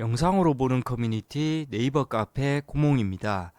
영상으로 보는 커뮤니티 네이버 카페 구몽입니다.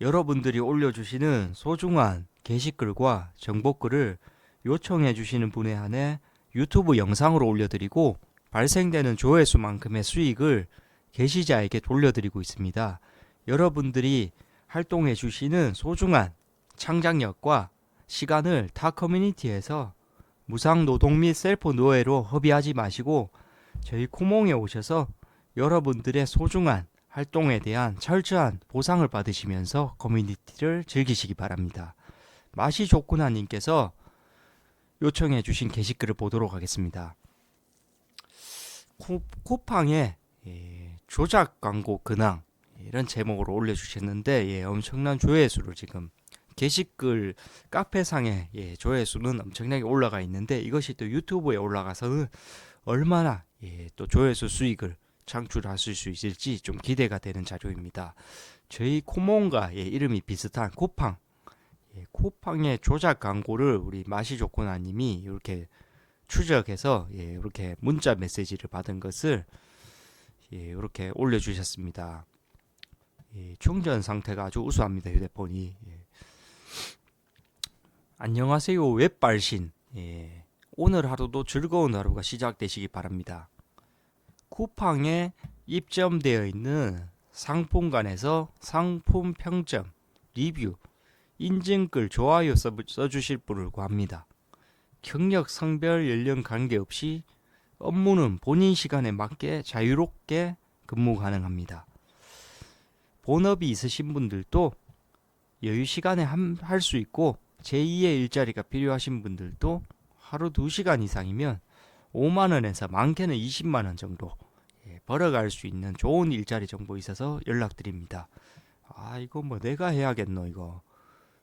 여러분들이 올려주시는 소중한 게시글과 정보글을 요청해 주시는 분에 한해 유튜브 영상으로 올려드리고 발생되는 조회수만큼의 수익을 게시자에게 돌려드리고 있습니다. 여러분들이 활동해 주시는 소중한 창작력과 시간을 타 커뮤니티에서 무상 노동 및 셀프 노예로 허비하지 마시고 저희 코몽에 오셔서 여러분들의 소중한 활동에 대한 철저한 보상을 받으시면서 커뮤니티를 즐기시기 바랍니다. 맛이 좋구나 님께서 요청해 주신 게시글을 보도록 하겠습니다. 코, 쿠팡에 예, 조작 광고 근황 이런 제목으로 올려주셨는데 예, 엄청난 조회수를 지금 게시글 카페상의 예, 조회수는 엄청나게 올라가 있는데 이것이 또 유튜브에 올라가서는 얼마나 예, 또 조회수 수익을 창출하실 수 있을지 좀 기대가 되는 자료입니다. 저희 코몬과 예, 이름이 비슷한 코팡 예, 코팡의 조작 광고를 우리 맛이 좋구나님이 이렇게 추적해서 예, 이렇게 문자 메시지를 받은 것을 예, 이렇게 올려주셨습니다. 예, 충전 상태가 아주 우수합니다 휴대폰이. 예. 안녕하세요 웹발신. 예, 오늘 하루도 즐거운 하루가 시작되시기 바랍니다. 쿠팡에 입점되어 있는 상품관에서 상품 평점, 리뷰, 인증글, 좋아요 써, 써주실 분을 구합니다. 경력, 성별, 연령 관계없이 업무는 본인 시간에 맞게 자유롭게 근무 가능합니다. 본업이 있으신 분들도 여유 시간에 할 수 있고 제2의 일자리가 필요하신 분들도 하루 2시간 이상이면 5만 원에서 많게는 20만 원 정도 예, 벌어갈 수 있는 좋은 일자리 정보 있어서 연락드립니다. 아 이거 뭐 내가 해야겠노 이거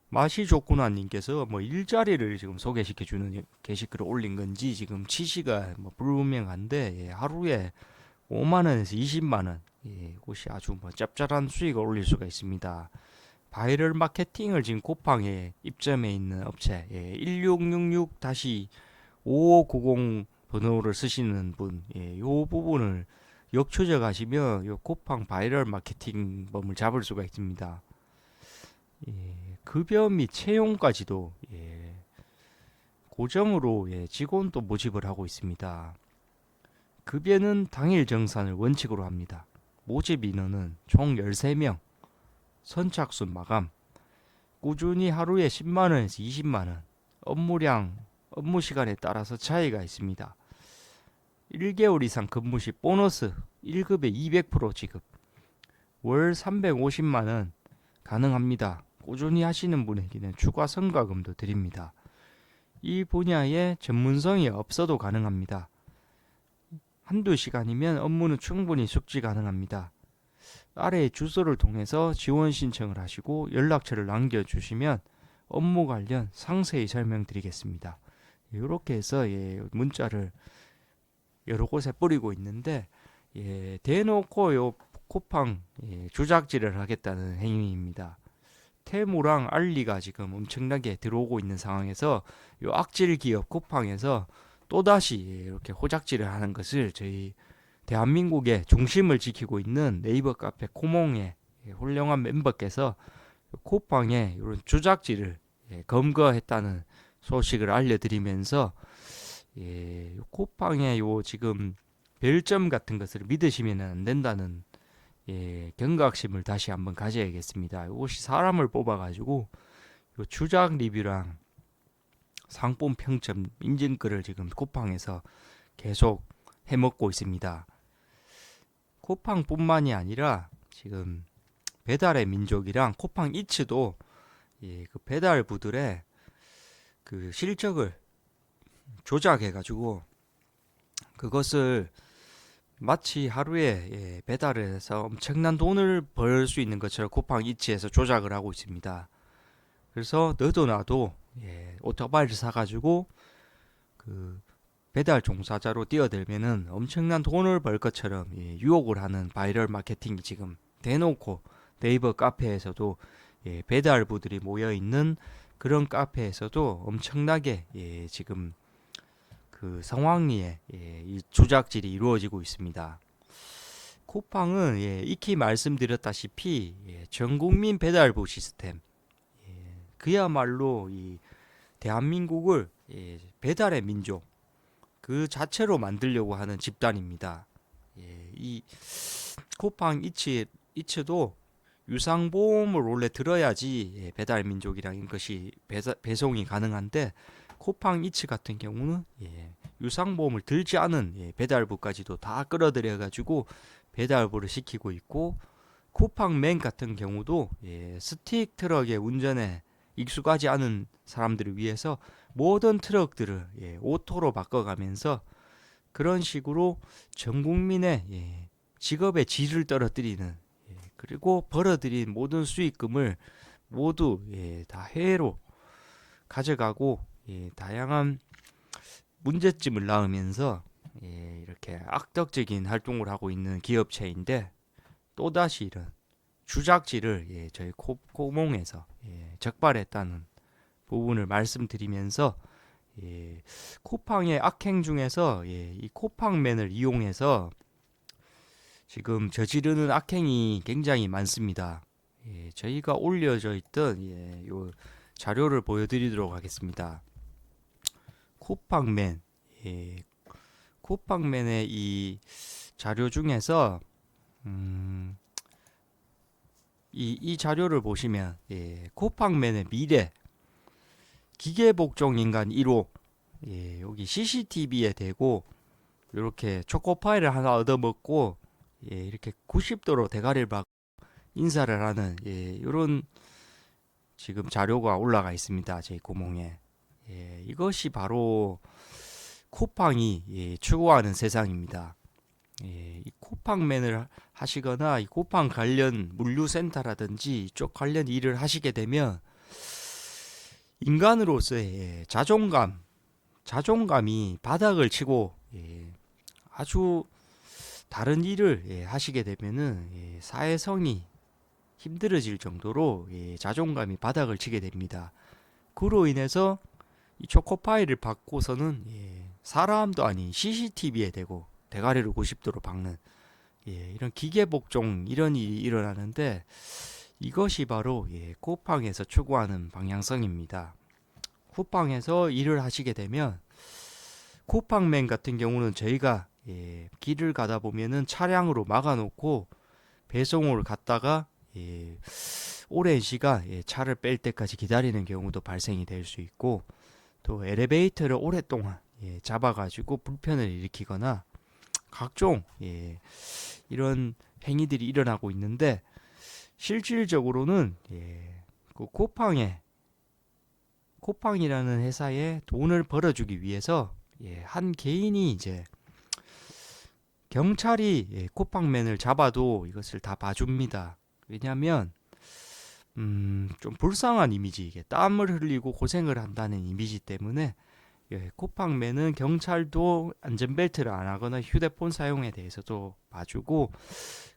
맛이 좋구나 님께서 뭐 일자리를 지금 소개시켜 주는 게시글을 올린 건지 지금 취시가 뭐 불분명한데 예, 하루에 5만 원에서 20만 원 예, 이것이 아주 뭐 짭짤한 수익을 올릴 수가 있습니다. 바이럴 마케팅을 지금 쿠팡에 입점해 있는 업체 예, 1666-5590 번호를 쓰시는 분, 예, 요 부분을 역추적하시면 요 쿠팡 바이럴 마케팅범을 잡을 수가 있습니다. 예, 급여 및 채용까지도 예, 고정으로 예, 직원 도 모집을 하고 있습니다. 급여는 당일 정산을 원칙으로 합니다. 모집 인원은 총 13명, 선착순 마감, 꾸준히 하루에 10만원에서 20만원, 업무량, 업무 시간에 따라서 차이가 있습니다. 1개월 이상 근무 시 보너스 1급에 200% 지급, 월 350만 원 가능합니다. 꾸준히 하시는 분에게는 추가 성과금도 드립니다. 이 분야에 전문성이 없어도 가능합니다. 한두 시간이면 업무는 충분히 숙지 가능합니다. 아래의 주소를 통해서 지원 신청을 하시고 연락처를 남겨주시면 업무 관련 상세히 설명드리겠습니다. 이렇게 해서 예, 문자를 여러 곳에 뿌리고 있는데 예, 대놓고 요 쿠팡 예, 주작질을 하겠다는 행위입니다. 테무랑 알리가 지금 엄청나게 들어오고 있는 상황에서 요 악질 기업 쿠팡에서 또다시 이렇게 호작질을 하는 것을 저희 대한민국의 중심을 지키고 있는 네이버 카페 코몽의 훌륭한 멤버께서 쿠팡의 이런 주작질을 예, 검거했다는 소식을 알려드리면서 예, 쿠팡의 요 지금 별점 같은 것을 믿으시면 안 된다는 예, 경각심을 다시 한번 가져야겠습니다. 이것이 사람을 뽑아가지고 요 주작 리뷰랑 상품 평점 인증글을 지금 쿠팡에서 계속 해먹고 있습니다. 쿠팡뿐만이 아니라 지금 배달의 민족이랑 쿠팡 이츠도 예, 그 배달 부들의 그 실적을 조작해가지고 그것을 마치 하루에 예, 배달을 해서 엄청난 돈을 벌 수 있는 것처럼 쿠팡 이츠에서 조작을 하고 있습니다. 그래서 너도 나도 예, 오토바이를 사가지고 그 배달 종사자로 뛰어들면은 엄청난 돈을 벌 것처럼 예, 유혹을 하는 바이럴 마케팅이 지금 대놓고 네이버 카페에서도 예, 배달부들이 모여 있는 그런 카페에서도 엄청나게 예, 지금 그 상황리에 예, 이 조작질이 이루어지고 있습니다. 쿠팡은 예, 익히 말씀드렸다시피 예, 전국민 배달부 시스템 예, 그야말로 이 대한민국을 예, 배달의 민족 그 자체로 만들려고 하는 집단입니다. 예, 이 쿠팡 이츠 이츠도 유상보험을 원래 들어야지 예, 배달 민족이라는 것이 배사, 배송이 가능한데 쿠팡 이츠 같은 경우는 예, 유상보험을 들지 않은 예, 배달부까지도 다 끌어들여 가지고 배달부를 시키고 있고 쿠팡맨 같은 경우도 예, 스틱 트럭의 운전에 익숙하지 않은 사람들을 위해서 모든 트럭들을 예, 오토로 바꿔가면서 그런 식으로 전 국민의 예, 직업의 질을 떨어뜨리는 예, 그리고 벌어들인 모든 수익금을 모두 예, 다 해외로 가져가고 예, 다양한 문제점을 낳으면서 예, 이렇게 악덕적인 활동을 하고 있는 기업체인데 또다시 이런 주작질을 예, 저희 코, 코몽에서 예, 적발했다는 부분을 말씀드리면서 예, 코팡의 악행 중에서 예, 이 코팡맨을 이용해서 지금 저지르는 악행이 굉장히 많습니다. 예, 저희가 올려져 있던 예, 요 자료를 보여드리도록 하겠습니다. 코팡맨, 예, 코팡맨의 이 자료 중에서 음, 이, 이 자료를 보시면 예, 코팡맨의 미래 기계복종 인간 1호 예, 여기 CCTV에 대고 이렇게 초코파이를 하나 얻어먹고 예, 이렇게 90도로 대가리를 박 인사를 하는 예, 이런 지금 자료가 올라가 있습니다. 제 구멍에 예, 이것이 바로 코팡이 예, 추구하는 세상입니다. 예, 이 코팡맨을 하시거나 이 코팡 관련 물류센터라든지 이쪽 관련 일을 하시게 되면 인간으로서의 예, 자존감, 자존감이 바닥을 치고 예, 아주 다른 일을 예, 하시게 되면은 예, 사회성이 힘들어질 정도로 예, 자존감이 바닥을 치게 됩니다. 그로 인해서 이 초코파이를 받고서는 예, 사람도 아닌 CCTV에 대고 대가리를 90도로 박는 예, 이런 기계복종 이런 일이 일어나는데 이것이 바로 예, 쿠팡에서 추구하는 방향성입니다. 쿠팡에서 일을 하시게 되면 쿠팡맨 같은 경우는 저희가 예, 길을 가다 보면은 차량으로 막아놓고 배송을 갔다가 예, 오랜 시간 예, 차를 뺄 때까지 기다리는 경우도 발생이 될 수 있고 또 엘리베이터를 오랫동안 예, 잡아가지고 불편을 일으키거나 각종 예, 이런 행위들이 일어나고 있는데 실질적으로는 예, 그 쿠팡에 쿠팡이라는 회사에 돈을 벌어주기 위해서 예, 한 개인이 이제 경찰이 예, 쿠팡맨을 잡아도 이것을 다 봐줍니다. 왜냐하면 음, 좀 불쌍한 이미지, 이게 땀을 흘리고 고생을 한다는 이미지 때문에 예, 쿠팡맨은 경찰도 안전벨트를 안 하거나 휴대폰 사용에 대해서도 봐주고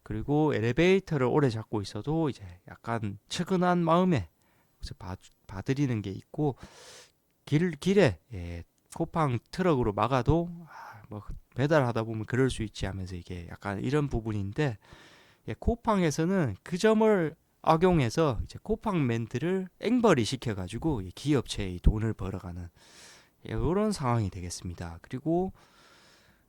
그리고 엘리베이터를 오래 잡고 있어도 이제 약간 측은한 마음에 그래서 봐, 봐드리는 게 있고 길 길에 예, 쿠팡 트럭으로 막아도 아, 뭐 배달하다 보면 그럴 수 있지 하면서 이게 약간 이런 부분인데 예, 쿠팡에서는 그 점을 악용해서 이제 쿠팡맨들을 앵벌이 시켜가지고 이 기업체의 돈을 벌어가는 예, 이런 상황이 되겠습니다. 그리고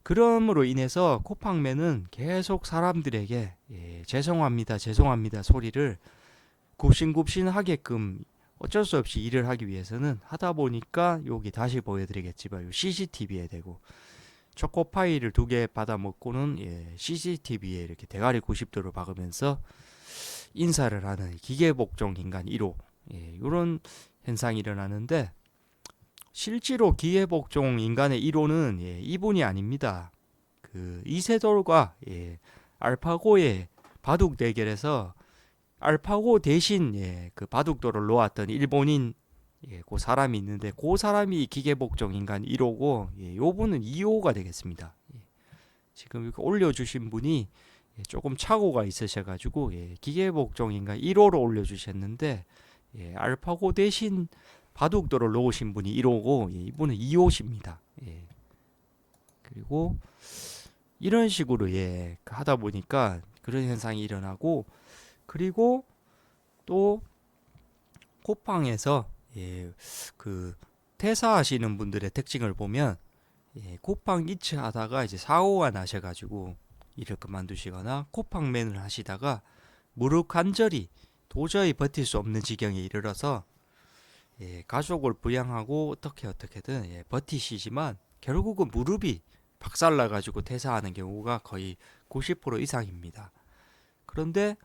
그럼으로 인해서 쿠팡맨은 계속 사람들에게 예, 죄송합니다, 죄송합니다 소리를 굽신굽신 하게끔 어쩔 수 없이 일을 하기 위해서는 하다 보니까 여기 다시 보여드리겠지만 CCTV에 대고 초코파이를 두 개 받아 먹고는 예, CCTV에 이렇게 대가리 90도로 박으면서 인사를 하는 기계복종 인간 1호 예, 이런 현상이 일어나는데 실제로 기계복종 인간의 1호는 예, 이분이 아닙니다. 그 이세돌과 예, 알파고의 바둑 대결에서 알파고 대신 예, 그 바둑돌을 놓았던 일본인 예, 그 사람이 있는데 그 사람이 기계복종 인간 1호고 예, 요분은 2호가 되겠습니다. 예, 지금 이렇게 올려주신 분이 예, 조금 착오가 있으셔가지고 예, 기계복종 인간 1호로 올려주셨는데 예, 알파고 대신 바둑돌을 놓으신 분이 1호고 예, 이분은 2호십니다. 예. 그리고 이런 식으로 예 하다 보니까 그런 현상이 일어나고 그리고 또 쿠팡에서 예 그 퇴사하시는 분들의 특징을 보면 예, 쿠팡 이츠 하다가 이제 사고가 나셔가지고 일을 그만두시거나 쿠팡맨을 하시다가 무릎 관절이 도저히 버틸 수 없는 지경에 이르러서 예, 가족을 부양하고 어떻게 어떻게든 예, 버티시지만 결국은 무릎이 박살나 가지고 퇴사하는 경우가 거의 90% 이상입니다. 그런데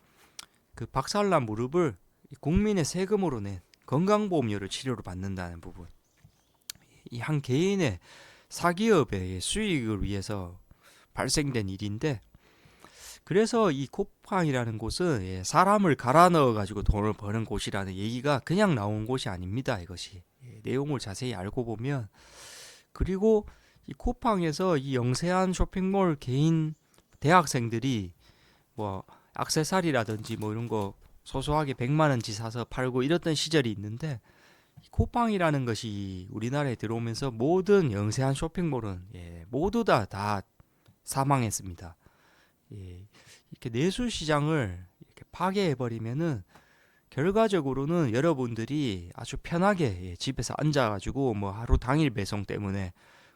그 박살난 무릎을 국민의 세금으로 낸 건강보험료를 치료로 받는다는 부분. 이 한 개인의 사기업의 수익을 위해서 발생된 일인데 그래서 이 쿠팡이라는 곳은 예, 사람을 갈아 넣어 가지고 돈을 버는 곳이라는 얘기가 그냥 나온 곳이 아닙니다. 이것이 예, 내용을 자세히 알고 보면 그리고 이 쿠팡에서 이 영세한 쇼핑몰 개인 대학생들이 뭐 액세서리라든지 뭐 이런 거 소소하게 100만 원치 사서 팔고 이랬던 시절이 있는데 이 쿠팡이라는 것이 우리나라에 들어오면서 모든 영세한 쇼핑몰은 예, 모두 다다 사망했습니다. 예, 이렇게 내수 시장을 이렇게 파괴해 버리면은 결과적으로는 여러분들이 아주 편하게 예, 집에서 앉아가지고 뭐 하루 당일 배송 때문에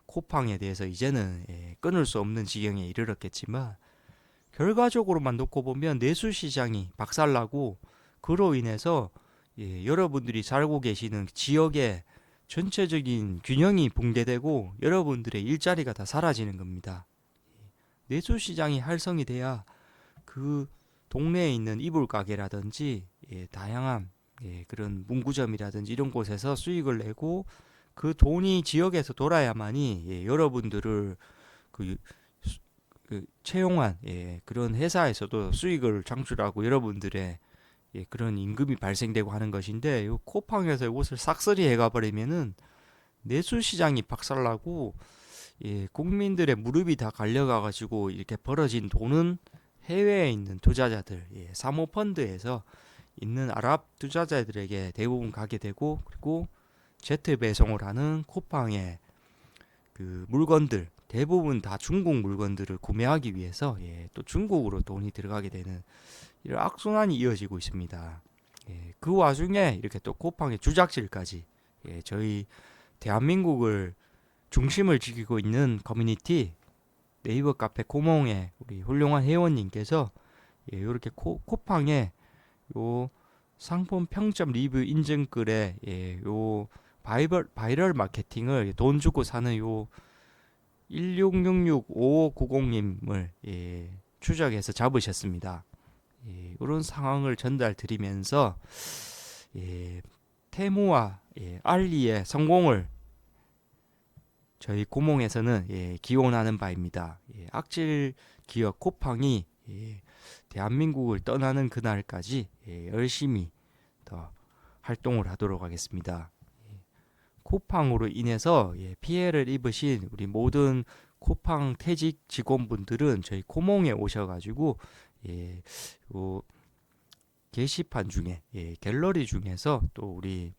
쿠팡에 대해서 이제는 예, 끊을 수 없는 지경에 이르렀겠지만 결과적으로만 놓고 보면 내수 시장이 박살나고 그로 인해서 예, 여러분들이 살고 계시는 지역의 전체적인 균형이 붕괴되고 여러분들의 일자리가 다 사라지는 겁니다. 내수 시장이 활성이 돼야 그 동네에 있는 이불 가게라든지 예, 다양한 예, 그런 문구점이라든지 이런 곳에서 수익을 내고 그 돈이 지역에서 돌아야만이 예, 여러분들을 그, 수- 그 채용한 예, 그런 회사에서도 수익을 창출하고 여러분들의 예, 그런 임금이 발생되고 하는 것인데 요 쿠팡에서 이것을 싹쓸이 해가 버리면은 내수 시장이 박살나고 예, 국민들의 무릎이 다 갈려가 가지고 이렇게 벌어진 돈은 해외에 있는 투자자들, 예, 사모펀드에서 있는 아랍 투자자들에게 대부분 가게 되고 그리고 제트 배송을 하는 쿠팡의 그 물건들 대부분 다 중국 물건들을 구매하기 위해서 예, 또 중국으로 돈이 들어가게 되는 이런 악순환이 이어지고 있습니다. 예, 그 와중에 이렇게 또 쿠팡의 주작질까지 예, 저희 대한민국을 중심을 지키고 있는 커뮤니티 네이버 카페 고몽의 우리 훌륭한 회원님께서 예, 이렇게 코, 쿠팡에 요 상품 평점 리뷰 인증글에 예, 요 바이럴 바이럴 마케팅을 돈 주고 사는 요 16665590님을 예, 추적해서 잡으셨습니다. 예, 이런 상황을 전달 드리면서 예, 테무와 예, 알리의 성공을 저희 고몽에서는 예, 기원하는 바입니다. 예, 악질 기업 쿠팡이 예, 대한민국을 떠나는 그날까지 예, 열심히 더 활동을 하도록 하겠습니다. 예, 쿠팡으로 인해서 예, 피해를 입으신 우리 모든 쿠팡 퇴직 직원분들은 저희 고몽에 오셔가지고 예, 요 게시판 중에 예, 갤러리 중에서 또 우리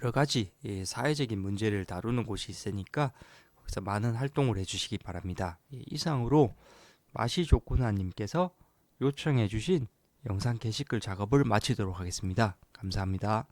여러 가지 예, 사회적인 문제를 다루는 곳이 있으니까 거기서 많은 활동을 해주시기 바랍니다. 예, 이상으로 맛이 좋구나님께서 요청해주신 영상 게시글 작업을 마치도록 하겠습니다. 감사합니다.